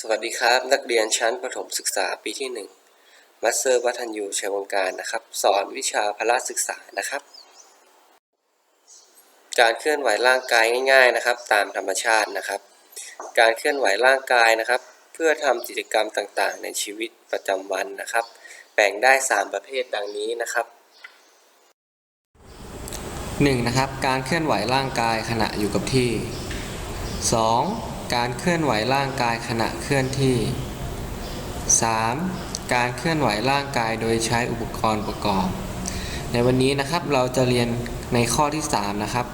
สวัสดีครับ นักเรียนชั้นประถมศึกษาปีที่1มัสเซอร์วัฒนยูชัยวงการนะครับ สอนวิชาพละศึกษานะครับ การเคลื่อนไหวร่างกายง่าย ๆนะครับ ตามธรรมชาตินะครับ การเคลื่อนไหวร่างกายนะครับ เพื่อทำกิจกรรมต่างๆ ในชีวิตประจำวันนะครับ แบ่งได้ 3 ประเภทดังนี้นะครับ 1. นะครับการเคลื่อนไหวร่างกายขณะอยู่กับที่ 2. การเคลื่อนไหวร่างกายขณะเคลื่อนที่ 3. การเคลื่อนไหวร่างกายโดยใช้อุปกรณ์ประกอบ ในวันนี้นะครับเราจะเรียนในข้อที่ 3 นะครับ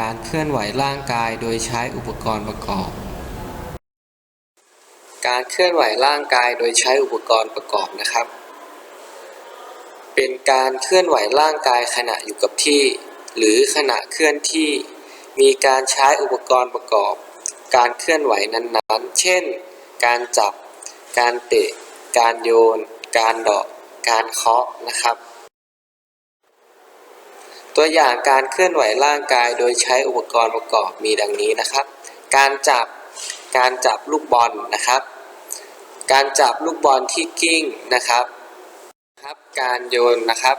การเคลื่อนไหวร่างกายโดยใช้อุปกรณ์ประกอบ การเคลื่อนไหวร่างกายโดยใช้อุปกรณ์ประกอบนะครับ เป็นการเคลื่อนไหวร่างกายขณะอยู่กับที่ หรือขณะเคลื่อนที่ มีการใช้อุปกรณ์ประกอบ การเคลื่อนไหวนั้นๆ เช่น การจับ การเตะ การโยน การเดาะการเคาะนะครับ ตัวอย่างการเคลื่อนไหวร่างกายโดยใช้อุปกรณ์ประกอบมีดังนี้นะครับ การจับ การจับลูกบอลนะครับ การจับลูกบอลที่กิ้งนะครับครับ การโยนนะครับ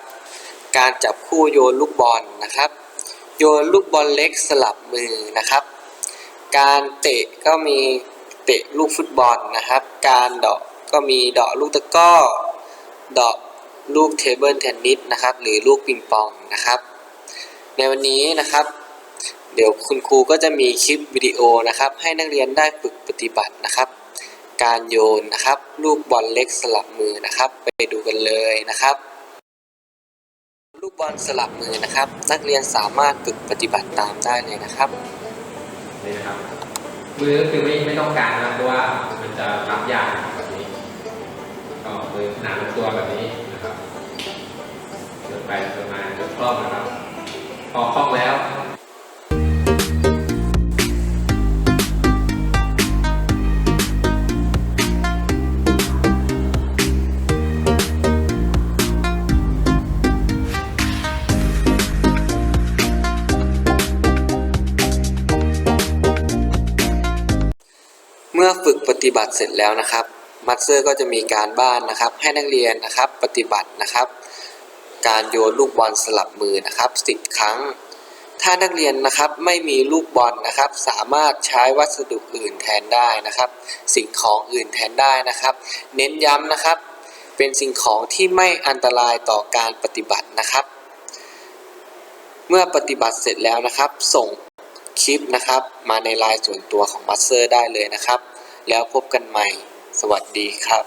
การจับคู่โยนลูกบอลนะครับ โยนลูกบอลเล็กสลับมือนะครับ การเตะก็มีเตะลูกฟุตบอลนะครับ การเดาะก็มีเดาะลูกตะก้อเดาะลูกเทเบิลเทนนิสนะครับ หรือลูกปิงปองนะครับ ในวันนี้นะครับ เดี๋ยวคุณครูก็จะมีคลิปวิดีโอนะครับ ให้นักเรียนได้ฝึกปฏิบัตินะครับ การโยนนะครับ ลูกบอลเล็กสลับมือนะครับ ไปดูกันเลยนะครับ ลูกบอลสลับมือนะครับ นักเรียนสามารถฝึกปฏิบัติตามได้เลยนะครับ นี่นะครับมือก็คือไม่ไม่ต้องการนะเพราะว่ามันจะรับยากแบบนี้ก็มือขนาดลงตัวแบบนี้นะครับเดินไปเดินมาจนคล่องนะครับ พอคล่องแล้ว อฝึกปฏิบัติเสร็จแล้วนะครับ มัตเซอร์ก็จะมีการบ้านนะครับ ให้นักเรียนนะครับปฏิบัตินะครับ การโยนลูกบอลสลับมือนะครับ10ครั้ง ถ้านักเรียนนะครับไม่มีลูกบอลนะครับ สามารถใช้วัสดุอื่นแทนได้นะครับ สิ่งของอื่นแทนได้นะครับ เน้นย้ำนะครับ เป็นสิ่งของที่ไม่อันตรายต่อการปฏิบัตินะครับ เมื่อปฏิบัติเสร็จแล้วนะครับ ส่ง ลิปนะครับ มาในไลน์ส่วนตัวของมัสเซอร์ได้เลยนะครับ แล้วพบกันใหม่ สวัสดีครับ